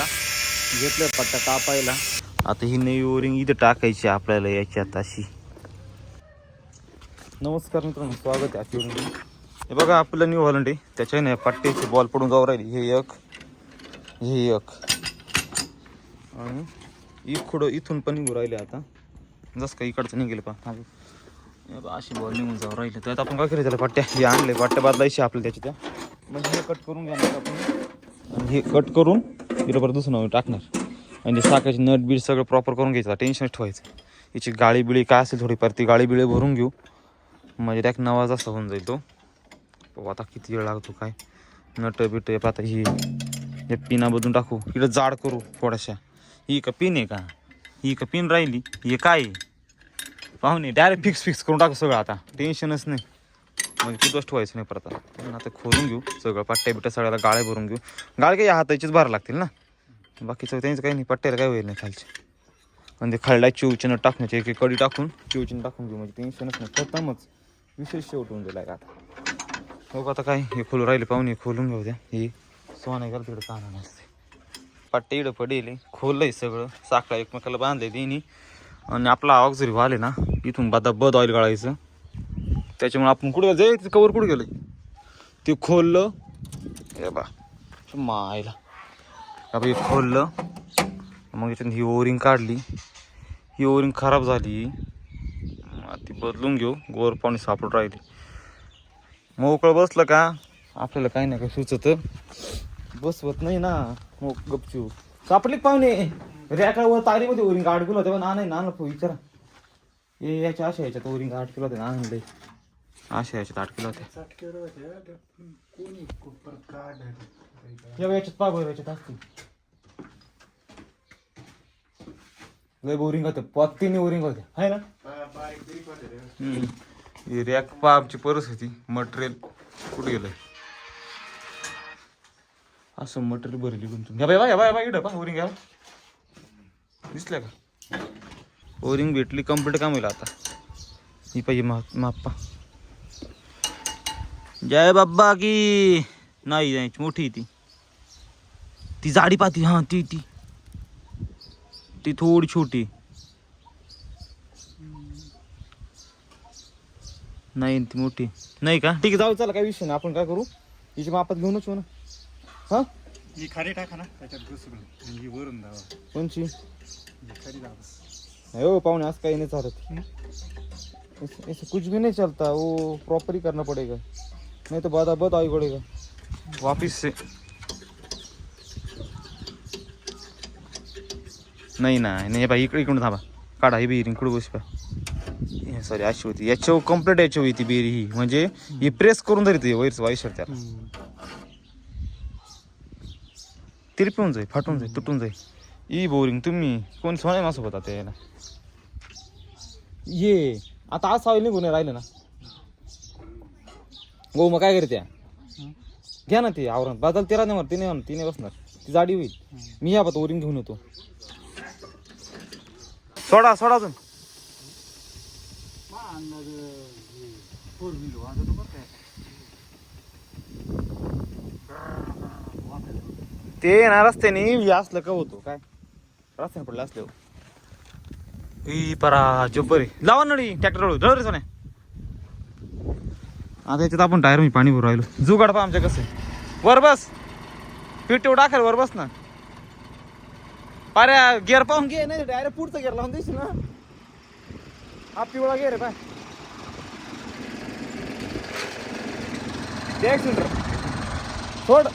ओरिंगला घेतलं पट्टा कापायला आता ही नवी ओरिंग इथं टाकायची आपल्याला याच्यात अशी. नमस्कार मित्रांनो स्वागत आहे आजच्या हे बघा आपलं न्यू हॉलंड आहे. त्याच्या नाही पट्ट्याची बॉल पडून जाऊ राहिली. हे एक हे एक. आणि इकडं इथून पण निघू राहिले आता. जसं का इकडचं निघेल पा अशी बॉल निघून जाऊ राहिले. तर आता आपण काय करायचं त्याला पट्ट्या? हे आणले पट्ट्या बदलायची आपल्या त्याच्या त्या म्हणजे हे कट करून घ्या आपण. हे कट करून तिला बरं दुसरं टाकणार. म्हणजे आणि साकाची नट बीट सगळं प्रॉपर करून घ्यायचं टेन्शनच ठेवायचं. याची गाळी बिळी काय असेल थोडीफार ती गाळी बिळी भरून घेऊ. म्हणजे त्या नवाज असा होऊन जाईल तो. आता किती वेळ लागतो काय. नट बिट आता ही हे पिना बदलून टाकू. इकडं जाड करू थोड्याशा. ही का पिन आहे का? ही का पिन राहिली? हे काय आहे? पाहुणे डायरेक्ट फिक्स फिक्स करून टाकू सगळं आता. टेन्शनच नाही. म्हणजे तू ठेवायचं नाही परत आता. आता खोलून घेऊ. सगळं पाट्या बिट्ट्या सगळ्याला गाळे भरून घेऊ. गाळे काही हाताचीच भरावं लागतील ना? बाकीचं त्यांचं काही नाही पट्ट्याला काय होईल नाही खालचे. म्हणजे ते चिवचनं टाकण्याचे एक एक कडी टाकून चिवचन टाकून घेऊ म्हणजे टेन्शनच नाही प्रथमच विशेष शेवट होऊन गेला का आता. हो आता काय हे खोलून राहिले पाहुणे खोलून घेऊ द्या. हे सोना गेला तिकडे काना नसते. पट्टे इकडं पडेल खोललंय सगळं साखळा एकमेकाला बांधले तिने. आणि आपला आवाज जरी व्हाले ना इथून बदा बद ऑइल गाळायचं. त्याच्यामुळे आपण कुठं जाय ते कवर कुठं गेलं ते खोललं. हे बा मायला. आता हे खोललं. मग याच्यात ही ओरिंग काढली. ही ओरिंग खराब झाली. मग ती बदलून घेऊ. गोर पाणी सापडून राहिली. मोकळं बसलं का? आपल्याला काही नाही काही सुचत. बसवत नाही ना. मोक गपचू सापडली पाहुणे? रॅकावर तारीमध्ये ओरिंग अडकलं होतं. पण नाही ना विचारा. हे याच्या अशा याच्यात ओरिंग अडकलं होते ना आणले अशा याच्यात अडकलं होते. या बघ, याच्यात पा बरं याच्यात असतील लय बोरिंग होते पत्तीने बोरिंग होते आहे ना हम्म. ही रॅक पापची परिस्थिती मटेरियल कुठे गेलंय असं मटेरियल भरली गुंतून घ्या बाय बाय बाय बाय इकडं पा ओरिंग घ्या दिसल्या का ओरिंग भेटली कंप्लीट काम होईल आता ही पाहिजे मा माप्पा जय बाब्बा की नाही नाही मोठी ती. ती जाडी पाती हां ती ती. ती थोडी छोटी. नाही ती मोठी. नाही का? ठीक आहे जाऊ चला काय विषय नाही. आपण काय करू? हिची मापात घेऊनच येऊ ना. हा? ही खाली टाका ना त्याच्यात घुसून आणि ही वरून धावा कोणची? ही नहीं हो पाहुणे आज काही नाही चालत. ऐसे, कुछ भी नहीं चलता. वो प्रॉपर ही करना पड़ेगा नहीं तो बाद बहुत आई पड़ेगा वापिस से नाही नाही बाई इकडे इकडून थांबा. काढा ही बेरी इकडे बस सॉरी अशी होती. याच्या कंप्लीट याची होती बेरी ही. म्हणजे ही प्रेस करून धरते वैर वाईशर त्याला. तिरपवून जाई फाटून जाईल तुटून जाई. ई बोरिंग तुम्ही कोण सोन्या माझ्यासोबत आता यायला ये आता आज सावली निघून राहिलं ना. हो मग काय करते घ्या ना ते आवरण. बाजाल तेरा नाही तिने होणार तिने बसणार. ती जाडी होईल. मी या ओरिंग घेऊन येतो. सोडा सोडा अजून. ते ना रस्त्याने असलं का होतो काय? रस्त्याने पडलं असलं परा जब्बर लावा नडी ट्रॅक्टर सोन्या. आता याच्यात आपण टायर मी पाणी भरू राहिलो. जुगाड पा आमच्या कसं. वर बस. पीठ तेवढं टाकेल वर बस ना. पारे गिअर पाहून घे नाही डायरेक्ट पुढचा गिअर लावून देशील ना. हा पिवळा गिअर आहे पाय. दे एक्सिलेटर सोड.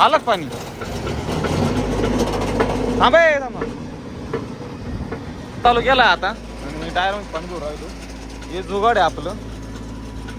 आलं पाणी. थांबे थांबा. चालू गेला आता. आणि मी टायर पाणी भरू राहिलो. हे जुगाड आहे आपलं.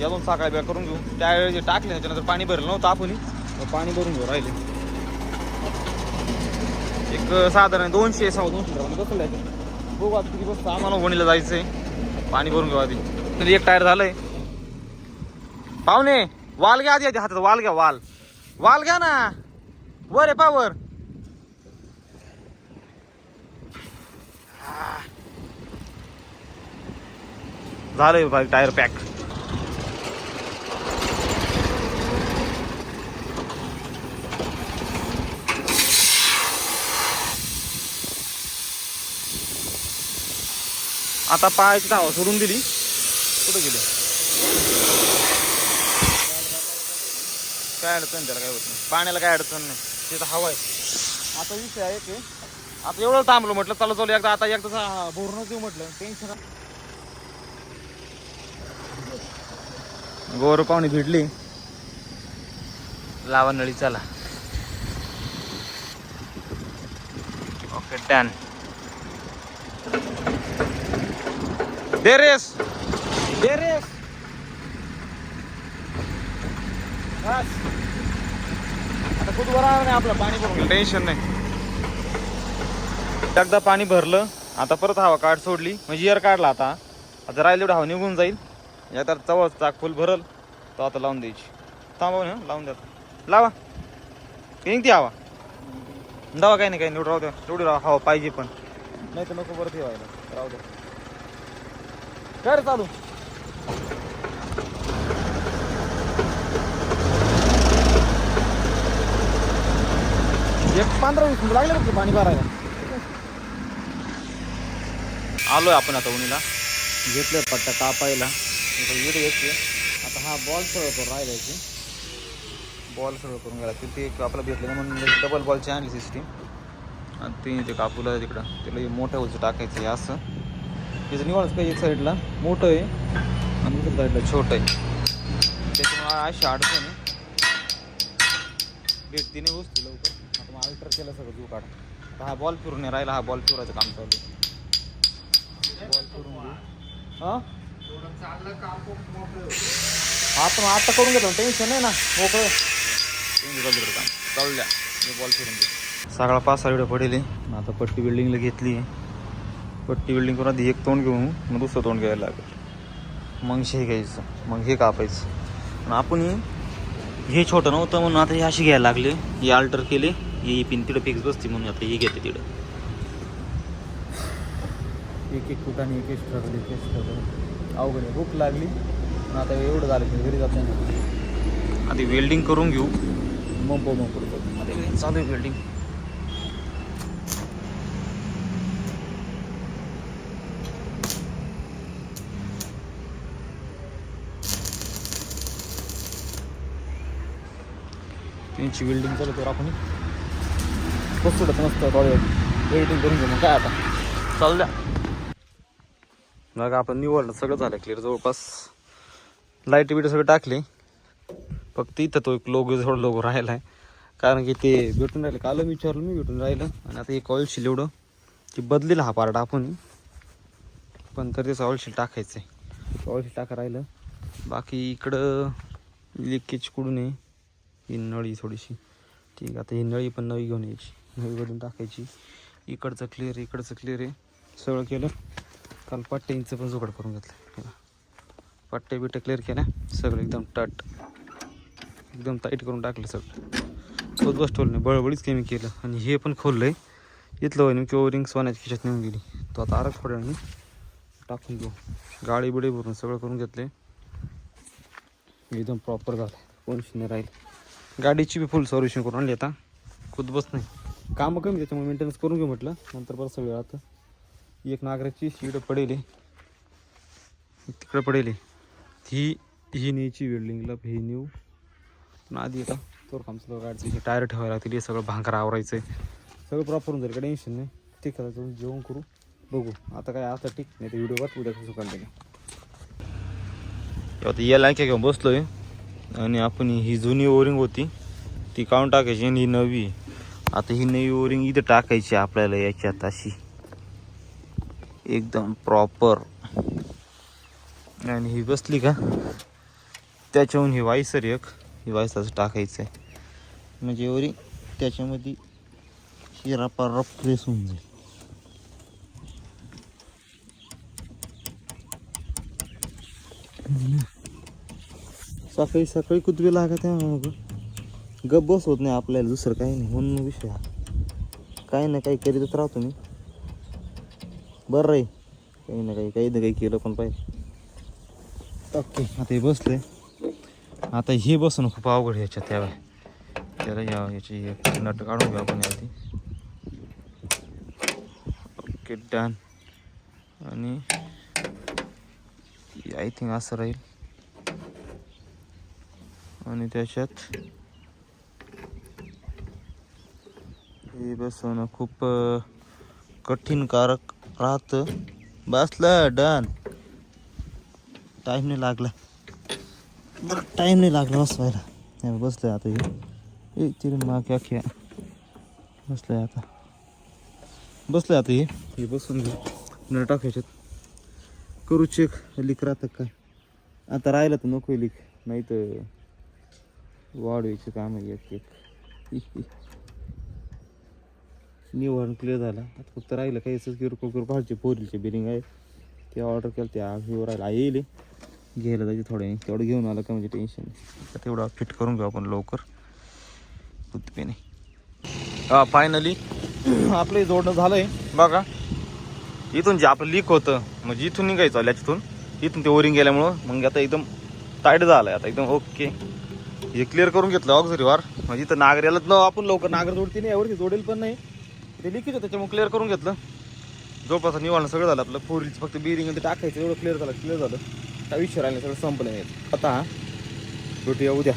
यातून सकाळी बॅग करून घेऊ. त्यावेळेस जे टाकले त्याच्यानंतर पाणी भरलं नव्हतं आपण. मग पाणी भरून घेऊ राहिले. एक साधारण दोनशे सहा दोनशे लिटरमध्ये बसलं बघू आता किती बसतं. आम्हाला वणीला जायचंय. पाणी भरून घेऊ आधी. तरी एक टायर झालंय. पाहुणे वाल घ्या आधी आधी हातात. वाल घ्या वाल. वाल घ्या ना. वर आहे पावर झालं टायर पॅक आता पायाची धावा सोडून दिली. कुठे गेली? काय अडचण त्याला काय होत नाही. पाण्याला काय अडचण नाही. तिथं हवा आहे आता विषय आहे की आता एवढं थांबलो म्हटलं चला चालू एकदा आता एकदा भोरणं देऊ म्हटलं. टेन्शन गोर पाहुणी भिडली लावा नळी चला. ओके डन दे रेस दे रेस बस. आता कुठं बरं नाही आपलं? पाणी भरून. टेन्शन नाही. एकदा पाणी भरलं आता परत हवा काढ सोडली. म्हणजे एअर काढला आता. आता राहिलं एवढं हवा निघून जाईल. एकदा चव चाक फुल भरल तो आता लावून द्यायची. थांबव हो ना लावून द्या. लावा. निघते हवा. दवा काही नाही काही निवड राहू द्या. एवढी राहा हवा पाहिजे पण. नाही तर नको परत ठेवायला. राहू द्या. कर चालू? एक पंधरा वीस मिनिट लागले बघ पाणी भरायला. आलोय आपण आता उन्हीला. घेतलं पट्टा कापायला. इकडे येते आता हा बॉल सगळं करून राहिला इथे. बॉल सगळं करून गेला. तिथे एक आपला भेटलं म्हणून डबल बॉलची आणली सिस्टीम आणि ते ते कापूला तिकडं त्याला मोठ्या उलचं टाकायचं आहे असं. त्याचं निवडच काही एक साईडला मोठं आहे आणि दुसऱ्या साईडला छोटं आहे. त्याच्यामुळे अशी अडचण आहे. भेटतीने नाही वस्तू लवकर. आता मग अल्टर केलं सगळं जू काढ तर हा बॉल फिरून नाही राहिला. हा बॉल फिरायचं काम चालू आहे. बॉल फिरून हां? आता आता करून घेतो टेन्शन नाही ना मोकळं. काम चालू द्या बॉल फिरून सगळा पाच सहा व्हिडिओ पडेल. आहे. आता पट्टी बिल्डिंगला घेतली. पट्टी बिल्डिंग करून आधी एक तोंड घेऊन मग दुसरं तोंड घ्यायला लागेल. मग हे घ्यायचं मग हे कापायचं. आणि आपण हे छोटं नव्हतं म्हणून आता हे अशी घ्यायला लागले. हे अल्टर केले. ही पिन तिकडं फिक्स बसते म्हणून आता हे घेते तिकडं एक एक फुटाने एक एक स्ट्रगल एक एक स्ट्रगल अवघड आहे. भूक लागली. पण आता एवढं झालं की घरी जाता येणार आधी वेल्डिंग करून घेऊ. मग बघू मग आता चालू आहे वेल्डिंग त्यांची वेल्डिंग चालू करू आपण. कसं टॉयलेट वेल्डिंग करून घेऊ मग. काय आता? चालू द्या. मग आपण निवडलं सगळं झालं क्लिअर जवळपास. लाइट बिट सगळं टाकली. फक्त इथं तो एक लोगो थोडं लोगो राहिला आहे कारण की ते भेटून राहिलं. काल मी विचारलं मी भेटून राहिलं. आणि आता एक ऑलशील एवढं. की बदलेलं हा पार्ट आपण. पण तर त्याचं ऑलशील टाकायचं आहे ऑइलशील टाका राहिलं. बाकी इकडं लिकेज कुठून आहे? ही नळी थोडीशी. ठीक आहे आता ही नळी पण नवी घेऊन यायची. नवी बदलून टाकायची. इकडचं क्लिअर इकडचं क्लिअर आहे. सगळं केलं. काल पट्ट्यांचं पण जुगाड करून घेतलं पट्टे बिट्टे क्लिअर केल्या सगळं एकदम टट. एकदम टाईट करून टाकलं सगळं. तोच बस ठेवलं नाही. बळबळीच कमी केलं. आणि हे पण खोललं आहे इथलं होईन की ओरिंग सोन्याच्या खिशात नेऊन गेली. तो आता आरच थोड्या टाकून देऊ. गाडी बिडी भरून सगळं करून घेतले एकदम प्रॉपर झालं कोणशी नाही राहील? गाडीची बी फुल सर्व्हिसिंग करून आणली आता. खुद बस नाही. कामं कमी त्याच्यामुळे मेंटेनन्स करून घेऊ म्हटलं. नंतर बरं सगळं आता एक नागराची शीड पडेल. तिकडं पडेली. पडेल ही ही न्यायची वेल्डिंगला ही नेऊ. पण आधी आता तोर काम गाडीचे टायर ठेवायला लागतील हे सगळं भांकर आवरायचं आहे सगळं प्रॉपर होऊन जाईल. का टेन्शन नाही. ठीक आहे तुम्ही जेवण करू. बघू. आता काय आता ठीक नाही तर व्हिडिओ उद्या कसं काढलं आता या लायक्या घेऊन आहे आणि आपण ही जुनी ओरिंग होती. ती काढून टाकायची आणि ही नवी. आता ही नवी ओरिंग इथं टाकायची आपल्याला याच्यात अशी. एकदम प्रॉपर आणि ही बसली का? त्याच्याहून ही वायसर एक. ही वायसर टाकायचं आहे म्हणजे एवढी त्याच्यामध्ये ही रपा रप प्रेस होऊन जाईल. सकाळी सकाळी कुदबी लागत आहे मग गप बस होत नाही आपल्याला दुसरं काही नाही. म्हणून विषय काही ना काही करीतच राहतो मी. बरं रे काही ना काही काही ना काही केलं पण पाहिजे. ओके आता हे बसले. आता हे बसणं खूप अवघड आहे याच्यात त्यावेळी त्याला या याची एक नट काढून घ्या आपण आधी ओके डन. आणि आय थिंक असं राहील. आणि त्याच्यात हे बसवणं खूप कठीणकारक राहतं. बसलं डन. टाईम नाही लागला. बरं टाईम नाही लागला बसवायला. नाही बसलं आता हे ए तिकडे मागे अख्या बसलंय आता. बसलंय आता हे. हे बसून घे नळ टाकायच्यात करू चेक लिक राहतं काय आता राहिलं तर नको लीक नाही तर वाढवायचं काम आहे एक एक निवडून क्लिअर झाला. आता फक्त राहिलं काहीच किरकोळ किरकोळचे पोरीचे बिलिंग आहे. ते ऑर्डर केलं ते आज राहिला. येईल. घ्यायला जायचे थोडे तेवढं घेऊन आलं का म्हणजे टेन्शन नाही. आता तेवढं फिट करून घेऊ आपण लवकर. नाही हा फायनली आपलं जोडणं झालंय. बघा. इथून जे आपलं लीक होतं म्हणजे इथून निघायचं याच्यातून. इथून ते ओरिंग गेल्यामुळं मग आता एकदम टाईट झालंय. आता एकदम ओके हे क्लिअर करून घेतलं ऑक्झरी वार. म्हणजे इथं नागर आपण लवकर नागर जोडते नाही यावरती जोडेल पण नाही. ते लिकेज होतं त्याच्यामुळे क्लिअर करून घेतलं. जवळपास निवारण सगळं झालं आपलं फोरीचं फक्त बिरिंग ते टाकायचं एवढं क्लिअर झालं क्लिअर झालं. काय विषय राहिलं सगळं संपलं नाही. आता हा भेटूया उद्या.